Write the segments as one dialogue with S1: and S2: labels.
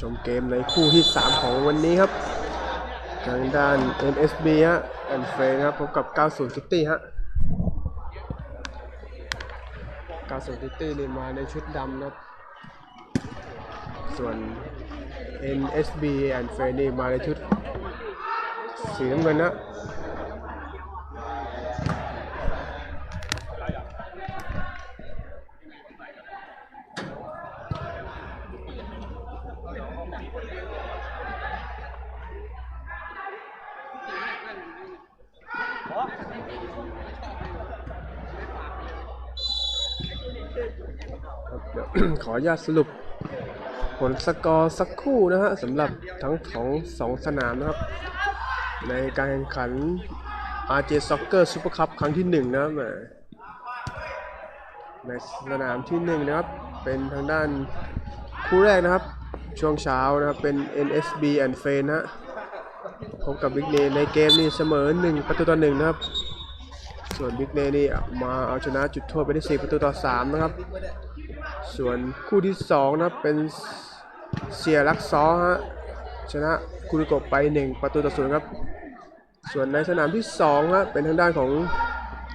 S1: ชมเกมในคู่ที่ 3 ของวันนี้ครับทางด้าน MSB ฮะแอนเฟรครับพบกับ 90 City ฮะ 90 City นี่มาในชุดดำนะครับส่วน MSB แอนเฟรนี่มาในชุดสีน้ำเงินนะ ครับเดี๋ยว ข ออนุญาตสรุป ผลสกอร์สักคู่นะฮะสำหรับทั้งของสองสนามนะครับ ในการแข่งขัน RJ Soccer Super Cup ครั้งที่1นะครับในสนามที่1นะครับ เป็นทางด้านคู่แรกนะครับ ช่วงเช้านะครับ เป็น NSB and f a n นะพบกับบิ๊กเนในเกมนี้เสมอ 1 ประตูต่อ1นะครับ ส่วนบิ๊กเนนี่มาเอาชนะจุดโทษไปได้4ประตูต่อ3นะครับ ส่วนคู่ที่2นะครับเป็นเสียรักซอฮะชนะคุริโกไป 1 ประตูต่อศูนย์ครับ ส่วนในสนามที่2ฮะเป็นทางด้านของ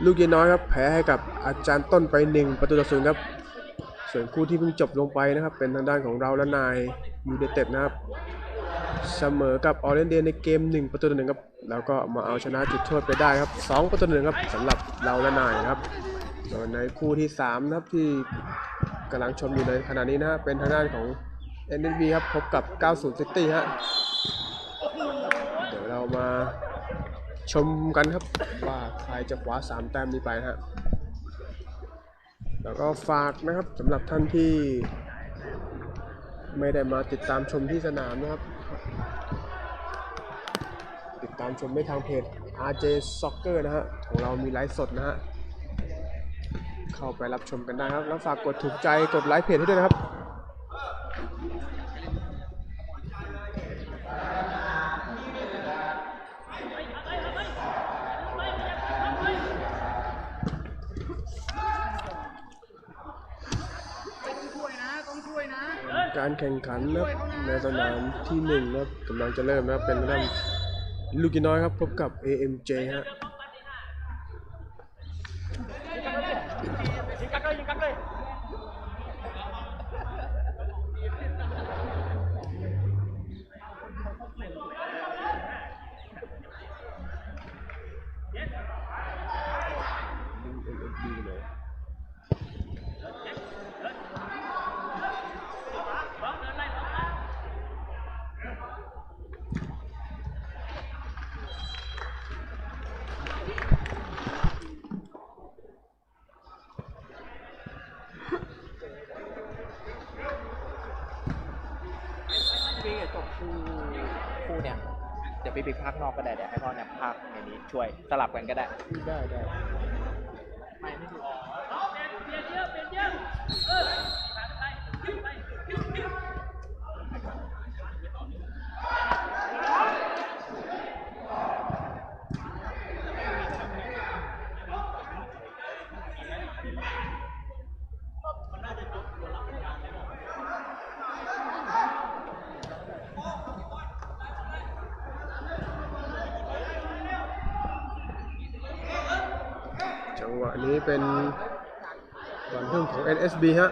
S1: ลูกเยนน้อยครับแพ้ให้กับอาจารย์ต้นไป 1 ประตูต่อศูนย์ครับ ส่วนคู่ที่เพิ่งจบลงไปนะครับ เป็นทางด้านของเราและนายยูเนเต็ดนะครับ เสมอกับออเรนเดียในเกม 1 ประตูต่อหนึ่งครับแล้วก็มาเอาชนะจุดโทษไปได้ครับ 2 ประตูต่อหนึ่งครับสำหรับเราและนายครับส่วนในคู่ที่3นะครับที่ กำลังชมอยู่ในขณะนี้นะฮะเป็นทางด้านของ NNB ครับพบกับ 90 City ฮะเดี๋ยวเรามาชมกันครับ ว่าใครจะคว้า 3 แต้มนี้ไปนะฮะแล้วก็ฝากนะครับสำหรับท่านที่ไม่ได้มาติดตามชมที่สนามนะครับ ติดตามชมได้ทางเพจ RJ Soccer นะฮะของเรามีไลฟ์สดนะฮะ เข้าไปรับชมกันได้ครับ แล้วฝากกดถูกใจกดไลค์เพจให้ด้วยนะครับการแข่งขันนะครับในสนามที่หนึ่งนะครับกำลังจะเริ่มนะครับเป็นทางด้านลูกิน้อยครับพบกับ AMJ ฮะ
S2: เดี๋ยวพี่ไปพักนอกก็ได้เดี๋ยวให้พ่อเนี่ยพักในนี้ช่วยสลับกันก็ได้
S1: ได้ได้ จังหวะนี้เป็นบอลพุ่งของ NSB ฮะ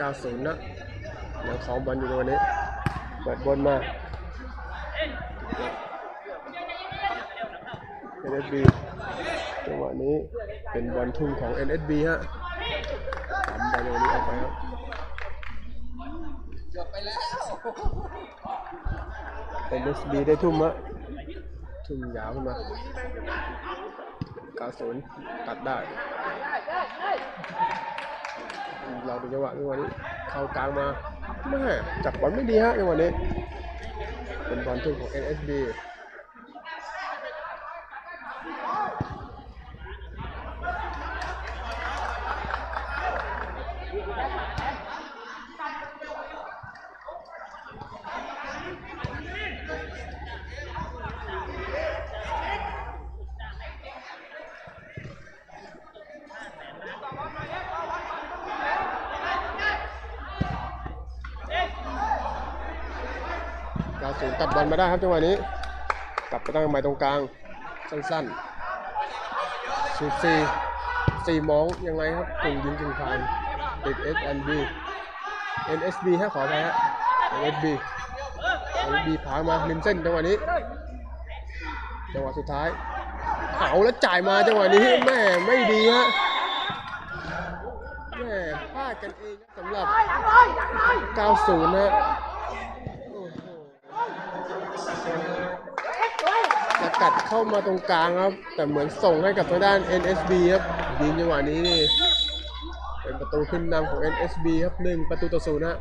S1: 90 นะ ยังของบอลอยู่ในวันนี้เปิดบอลมา NSB จังหวะนี้เป็นบอลทุ่งของ NSB ฮะทำบอลในวันนี้ออกไปครับ
S2: จบไปแล้ว
S1: NSB ได้ทุ่มฮะทุ่มยาวขึ้นมา90ตัดได้เราดูจังหวะจังหวะนี้เข้ากลางมา แม่จับบอลไม่ดีฮะในวันนี้ เป็นบอลทุ่งของ NSB ตัดบอลมาได้ครับจังหวะนี้ กลับไปตั้งใหม่ตรงกลาง สั้นๆสูซีสี่มองยังไงครับกึ่งยิงกึ่งผ่านติด S N B N S B ฮะขอไปฮะ N S B N S B ผามาริมเส้นจังหวะนี้ จังหวะสุดท้าย เอาแล้วจ่ายมาจังหวะนี้แม่ไม่ดีฮะแม่พลาดกันเองสำหรับ 90 นะ สกัดเข้ามาตรงกลางครับ แต่เหมือนส่งให้กับทางด้าน NSB ครับยิงจังหวะนี้นี่ เป็นประตูขึ้นนำของ NSB ครับหนึ่งประตูต่อศูนย์ฮะ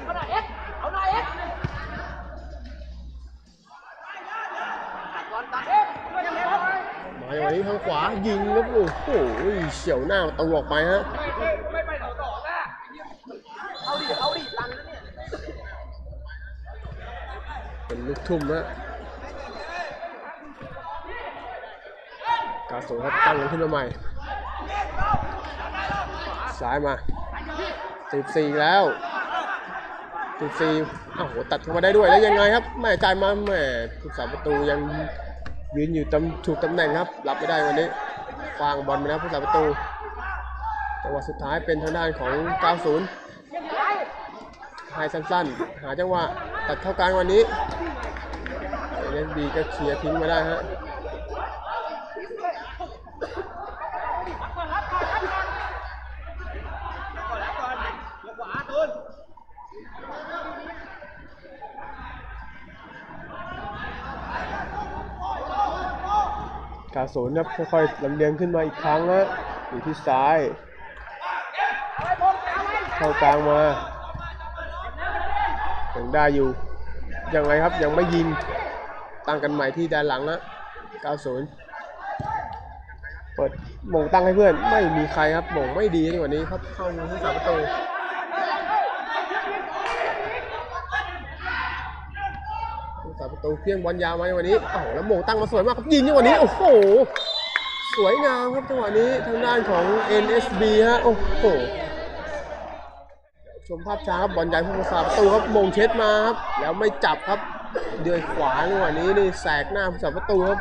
S3: เอาหน่อยเอ็กเอาหน่อยเอ็กบอลตัดเอ็กช่วยกันเลยครับ
S1: มาอย่างนี้ทางขวายิงครับโอ้โหเฉียวหน้าประ ตูออกไปฮะ
S3: ไม่ไปต่อต่อนะเอาดิเอาดิตังค์นะเนี่ย
S1: เป็นลูกทุ่มฮะกาสูครับตั้งขึ้นมาใหม่ซ้ายมา14แล้ว14อ้าวโหตัดเข้ามาได้ด้วยแล้วยังไงครับแม่จ่ายมาแม่ผู้สาประตูยังยืนอยู่ตำถูกตำแหน่งครับ รับไม่ได้วันนี้ฟางบอลไปแล้วผู้สาประตู วะสุดท้ายเป็นทางด้านของ 90ให้สั้นๆ หาจังหวะตัดเข้ากลางวันนี้เล่นดีก็เคลียร์ทิ้งมาได้ฮะกาศูนย์ครับค่อยๆลำเลียงขึ้นมาอีกครั้งฮะอยู่ที่ซ้าย เข้ากลางมายังได้อยู่ยังไงครับยังไม่ยิงตั้งกันใหม่ที่ด้านหลังนะ90 เปิดหม่งตั้งให้เพื่อนไม่มีใครครับหม่งไม่ดีในวันนี้ครับเข้ามือที่สามประตูสาประตูเพียงบอลยาวมาในวันนี้โอ้โหแล้วหม่งตั้งมาสวยมากครับยิงในวันนี้โอ้โหสวยงามครับจังหวะนี้ทางด้านของ NSB ฮะโอ้โห ชมภาพช้าครับบอลใหญ่ผู้รักษาประตูครับมงเช็ดมาครับแล้วไม่จับครับเดือยขวาจังหวะนี้นี่แสกหน้าผู้รักษาประตูครับ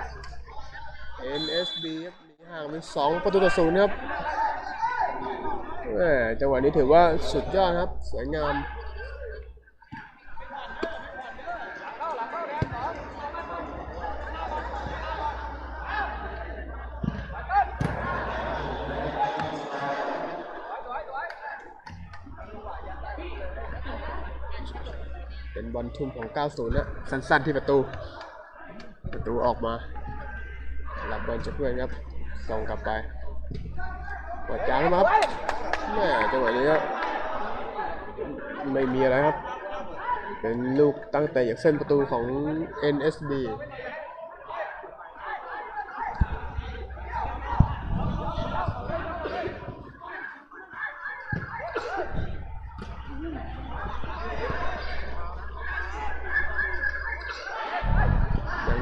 S1: NSB ครับหนีห่างเป็นสองประตูต่อศูนย์ครับแหมจังหวะนี้ถือว่าสุดยอดครับ สวยงาม อลทุ่มของ 90นะสั้นๆที่ประตู ประตูออกมารับบอลจากเพื่อนครับส่งกลับไปกดจางเข้ามาครับแม่จังหวะนี้ก็ไม่มีอะไรครับ เป็นลูกตั้งแต่จากเส้นประตูของ NSB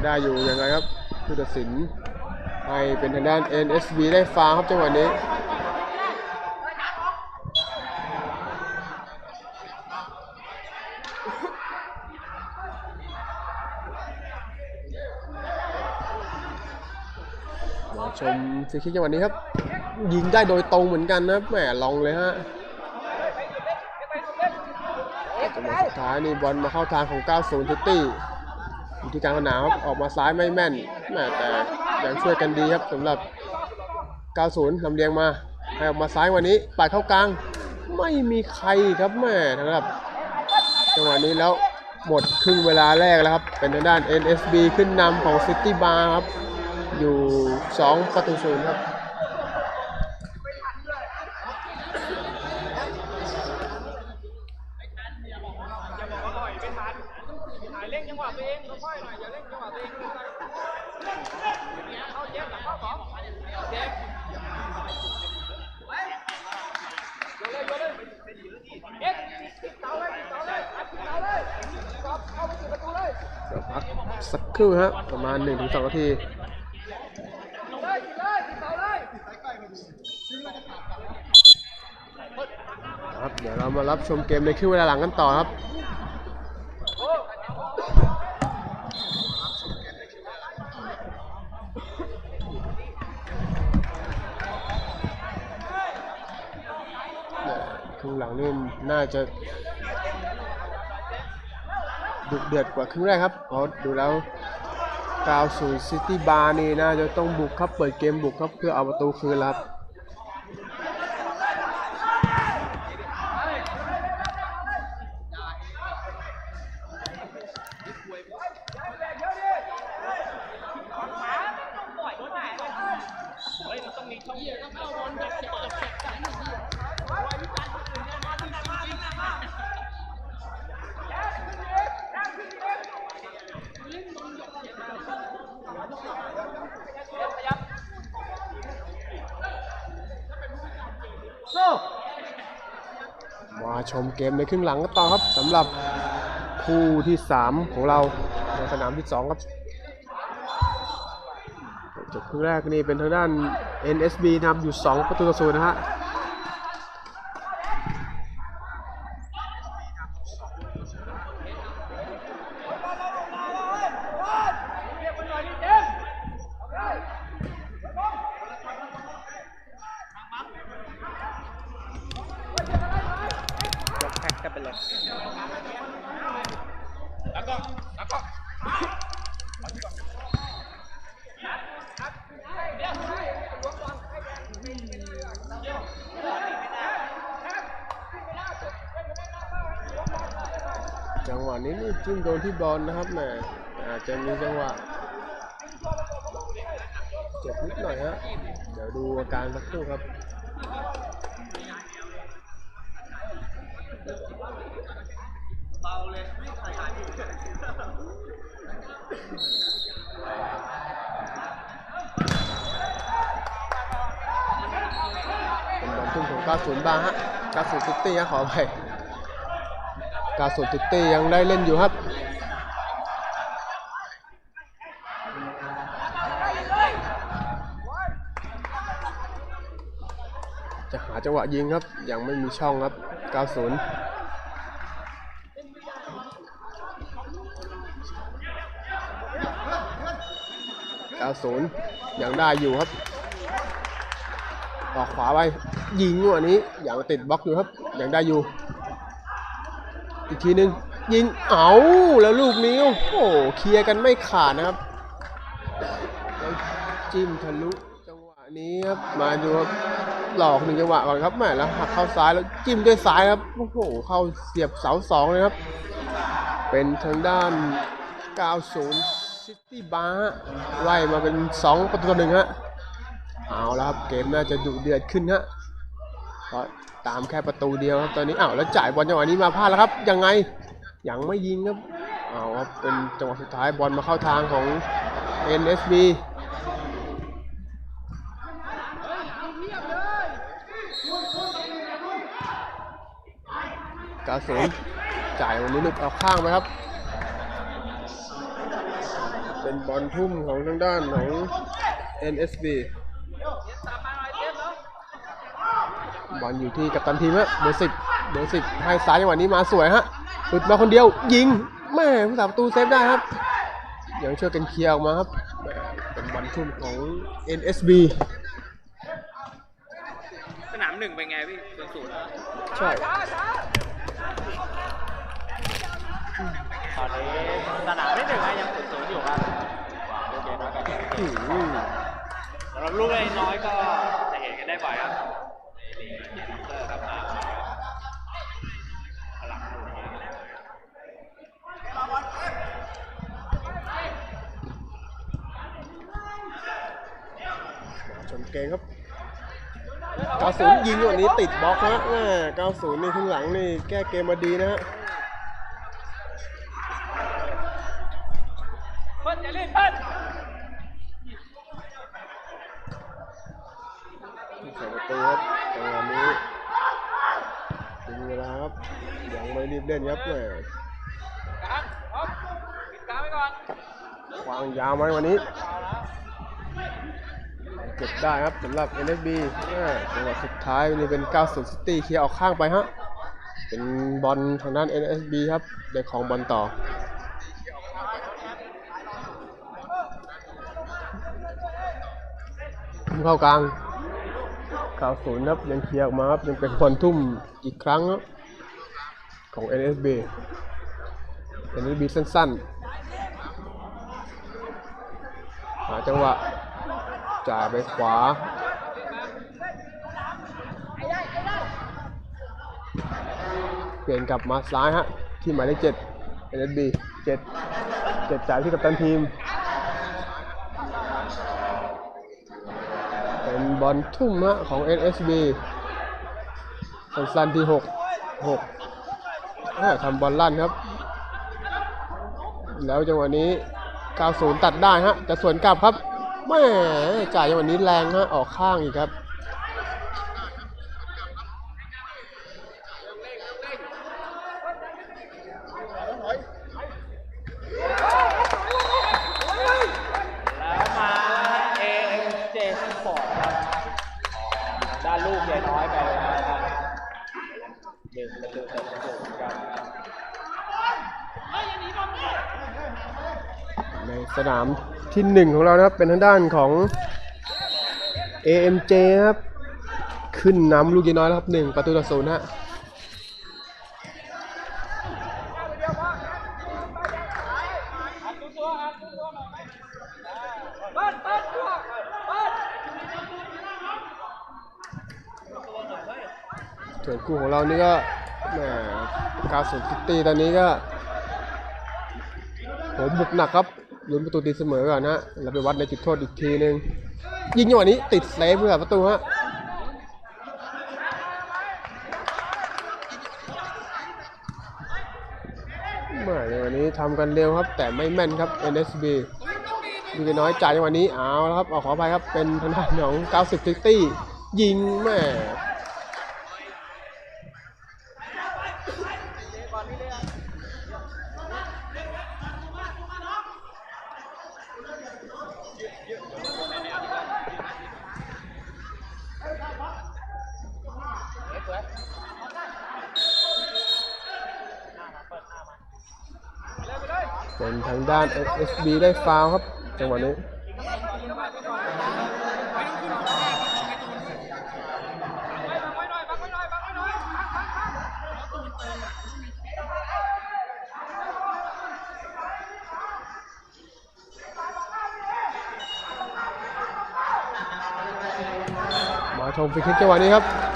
S1: ได้อยู่ยังไงครับผู้ตัดสินให้เป็นทางด้าน NSB ได้ฟาวครับจังหวะนี้ชมฟรีคิกจังหวะนี้ครับ ยิงได้โดยตรงเหมือนกันนะแหมลองเลยฮะจังหวะสุดท้ายนี่บอลมาเข้าทางของ 90 ทิตตี้ ที่กลางสนามครับออกมาซ้ายไม่แม่นแม่แต่ยังช่วยกันดีครับสำหรับ 90ลำเลียงมาให้ออกมาซ้ายวันนี้ปัดเข้ากลาง ไม่มีใครครับแม่สำหรับจังหวะนี้แล้วหมดครึ่งเวลาแรกแล้วครับ เป็นทางด้าน NSB ขึ้นนำของ City Bar ครับ อยู่ 2 ประตูศูนย์ครับ
S3: ถ่ายเร่งจังหวะตัวเองค่อยๆหน่อยอย่าเร่งจังหวะตัวเองเลยเข้าเจ็บหลังเข้าสองเจ็บโยนเลยโยนเลยเอ็กติดเสาเลยติดเสาเลยอัดติดเสาเลยกอบเข้าไปติดประตูเลย
S1: เดี๋ยวพักสัก ครู่งฮะประมาณ1-2นาที
S3: เลยติดเลยติดเสาเลย
S1: ครับเดี๋ยวเรามารับชมเกมในครึ่งเวลาหลังกันต่อครับครึ่งหลังนี่น่าจะดุเดือดกว่าครึ่งแรกครับเพราะดูแล้ว 90 City Bar นี่น่าจะต้องบุกครับ เปิดเกมบุกครับเพื่อเอาประตูคืนครับ มา ชมเกมในครึ่งหลังกันต่อครับสำหรับคู่ที่ 3 ของเราในสนามที่ 2 ครับจบครึ่งแรกนี่เป็นทางด้าน NSB นำอยู่ 2 ประตูต่อศูนย์นะฮะ
S3: เรียกมันหน่อยดิเจ็บ
S2: ยกแพ็กกันไปเลย
S1: จัง หวะนี้นี่จิ้มโดนที่บอลนะครับแหมอาจจะมีจังหวะเจ็บนิดหน่อยฮะเดี๋ยวดูอาการสักครู่ครับเป็นบอลทุ่มของ90บางฮะ90ตุตตี้ฮะขออ ภัย90ตุตตี้ยังได้เล่นอยู่ครับจะหาจังหวะยิงครับ ยังไม่มีช่องครับ 90 90 ยังได้อยู่ครับ ออกขวาไปยิงหัวนี้ยังติดบล็อกอยู่ครับ ยังได้อยู่ อีกทีหนึ่งยิงเอาแล้วลูกนี้โอ้โหเคลียร์กันไม่ขาดนะครับจิ้มทะลุจังหวะนี้ครับมาดูครับหลอกหนึ่งจังหวะก่อนครับแหมแล้วหักเข้าซ้ายแล้วจิ้มด้วยซ้ายครับโอ้โหเข้าเสียบเสาสองเลยครับ เป็นทางด้าน 90 City Bar ไล่มาเป็น 2 ประตูต่อหนึ่งฮะเอาแล้วครับเกมน่าจะดุเดือดขึ้นฮะ ตามแค่ประตูเดียวครับตอนนี้อ้าวแล้วจ่ายบอลจังหวะนี้มาพลาดแล้วครับ ยังไงยังไม่ยิงครับเอาครับเป็นจังหวะสุดท้ายบอลมาเข้าทางของ NSB กาสูนจ่ายวันนี้ลุดออกข้างไปครับ เป็นบอลทุ่มของทางด้านของ NSB บอลอยู่ที่กัปตันทีมฮะเบอร์สิบเบอร์สิบให้ซ้ายจังหวะนี้มาสวยฮะหลุดมาคนเดียวยิงแม่ผู้สาประตูเซฟได้ครับยังช่วยกันเคลียร์ออกมาครับแหม่เป็นบอลทุ่มของ NSB
S2: สนามหนึ่งเป็นไงพี่ศูนย์ศูนย์
S1: ใช่
S2: ตอนนี้สนามที่หนึ่งอะยังศูนย์ศูนย์อยู่ครับลูกเกมน้อยกัน
S1: อื้อหือ
S2: สำหรับลูกเล่นน้อยก็จะเห็นกันได้บ่อยครับในลีกเตอร์ครับมา
S1: เก่งครับ 90 ยิงวันนี้ติดบล็อกนะแม่90 นี่ข้างหลังนี่แก้เกมมาดีนะฮะ
S3: เพิ่นอย่าเล่นเพิ่น
S1: ใส่ประตูครับจังหวะนี้ถึงเวลาครับ ยังไม่รีบเล่นครับแม่
S3: กลางพร้อมปิดกลางไว้ก่อน
S1: วางยาวไหมวันนี้ เก็บได้ครับสำหรับ NSB จังหวะสุดท้ายนี่เป็น90 City เคลียร์ออกข้างไปฮะ เป็นบอลทางด้าน NSB ครับ ได้ของบอลต่อทุ่มเข้ากลาง90ครับ ยังเคลียร์ออกมาครับ ยังเป็นบอลทุ่มอีกครั้งครับของ NSB NSB สั้นๆหาจังหวะ จ่ายไปขวา เปลี่ยนกลับมาซ้ายฮะ ที่หมายเลขเจ็ด NSB เจ็ดเจ็ดจ่ายที่กัปตันทีม เป็นบอลทุ่มฮะของ NSB สั้นที่6 6อ่าทำบอลลั่นครับ แล้วจังหวะนี้ 90 ตัดได้ฮะ จะสวนกลับครับ แม่จ่ายจังหวะนี้แรงฮะออกข้างอีกครับ
S2: แล้วมา AMJ Sport ครับด้านลูกใหญ่น้อยไปเลยนะครับหนึ่งประตูต่อศูนย์ครับ
S1: ในสนาม ที่หนึ่งของเรานะครับ เป็นทางด้านของ AMJ ครับ ขึ้นนำลูกยีน้อยแล้วครับหนึ่งประตูต่อศูนย์ฮะ
S3: อัดตัวตัวอัดตัวตัวหน่อยไหมเปิ้ลเปิ้ลตัวเปิ้ล
S1: ส่วนคู่ของเรานี่ก็แหม90ซิตี้ตอนนี้ก็ผมบุกหนักครับ ลุ้นประตูตีเสมอก่อนนะแล้วไปวัดในจุดโทษอีกทีนึง ยิงจังหวะนี้ติดเซฟเพื่อประตูฮะม่ในวันนี้ทำกันเร็วครับ แต่ไม่แม่นครับ NSB ดูกันน้อยจ่ายจังหวะนี้เอาแล้วครับเอาขอไปครับเป็นทางด้านของ 90ซิตี้ยิงแหม่เป็นทางด้าน SB ได้ฟาวครับ จังหวะนี้มาชมฟรีคิกจังหวะนี้ครับ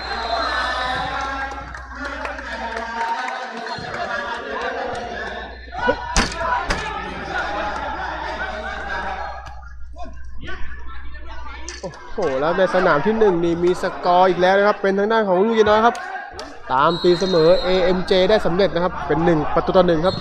S1: แล้วในสนามที่หนึ่งนี่มีสกอร์อีกแล้วนะครับ เป็นทางด้านของลูกยีน้อยครับ ตามตีเสมอ AMJ ได้สำเร็จนะครับ เป็น 1 ประตูต่อหนึ่งครับ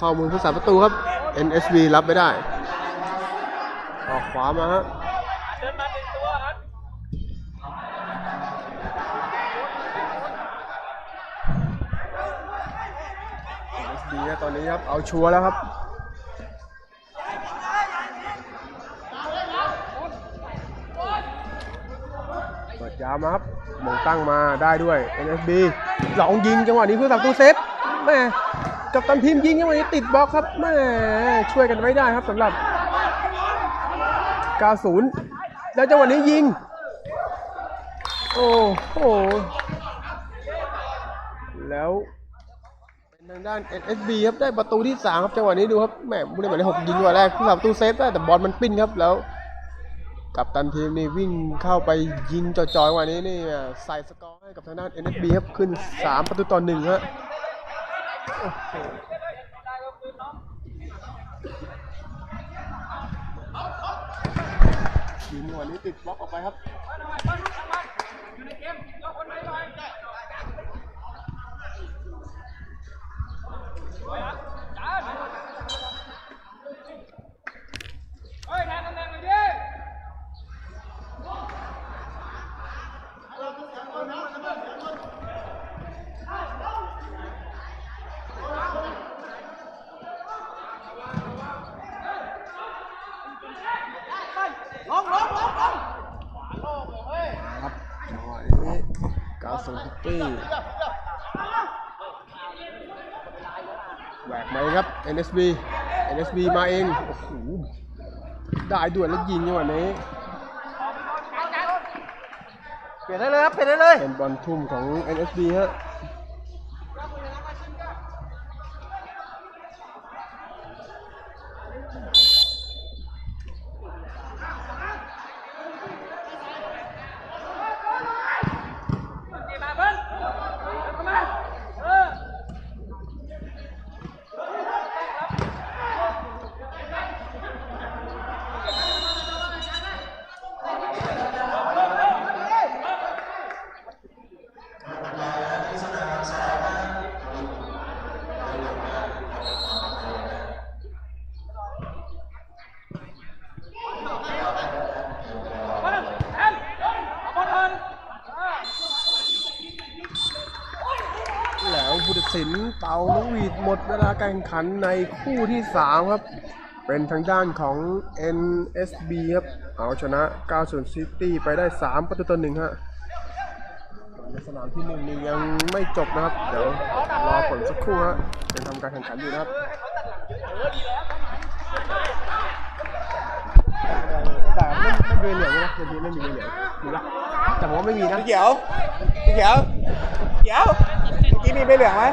S1: ข้ามือผู้สาประตูครับ NSB รับไม่ได้ ออกขวามาฮะ
S3: เดินมาหนึ่งตัวอัด
S1: ดีนะตอนนี้ครับเอาชัวร์แล้วครับเปิดยาวมาครับมงตั้งมาได้ด้วย NSB หลองยิงจังหวะนี้เพื่อสับตู้เซฟแม่ กับตันทีมยิงจังหวะนี้ติดบล็อกครับแม่ช่วยกันไว้ได้ครับสำหรับ 90 แล้วจังหวะนี้ยิง โอ้โห แล้วเป็นทางด้าน NSB ครับได้ประตูที่ 3 ครับจังหวะนี้ดูครับแหมผู้เล่นหมายเลขหกยิงจังหวะแรกผู้สาประตูเซฟได้แต่บอลมันปิ้นครับแล้วกับตันทีมนี่วิ่งเข้าไปยิงจ่อยๆวันนี้นี่ใส่สกอร์ให้กับทางด้าน NSB ครับขึ้น 3 ประตูต่อหนึ่งฮะ โอ้โหยิงวันนี้ติดบล็อกออกไปครับ
S3: เฮ้ยแทนตำแหน่งเลยดิ
S1: ครับจังหวะนี้ กาสุนพิตตี้แหวกไหมครับ NSB NSB มาเอง โอ้โห ได้ด่วนแล้วยิงจังหวะนี้
S2: เปลี่ยนได้เลยครับ เปลี่ยนได้เลย
S1: เป็นบอลทุ่มของ NSB ฮะ
S3: มาเพิ่นเข้ามาเออ
S1: แล้วผู้ตัดสิน เป่านกหวีดหมดเวลาการแข่งขันในคู่ที่ 3 ครับ เป็นทางด้านของ NSB ครับ เอาชนะ90 City ไปได้ 3 ประตูต่อหนึ่งฮะในสนามที่หนึ่งนี่ยังไม่จบนะครับ เดี๋ยวรอผลสักครู่ฮะเป็นทำการแข่งขันอยู่นะครับแต่ไม่ไม่มีเหลืองนะเมื่มีไม่มีเหลืองมีละแต่ผมว่าไม่มีนะ
S2: เขียวเขียวเขียวเมื่อกี้มีใบเหลืองไหม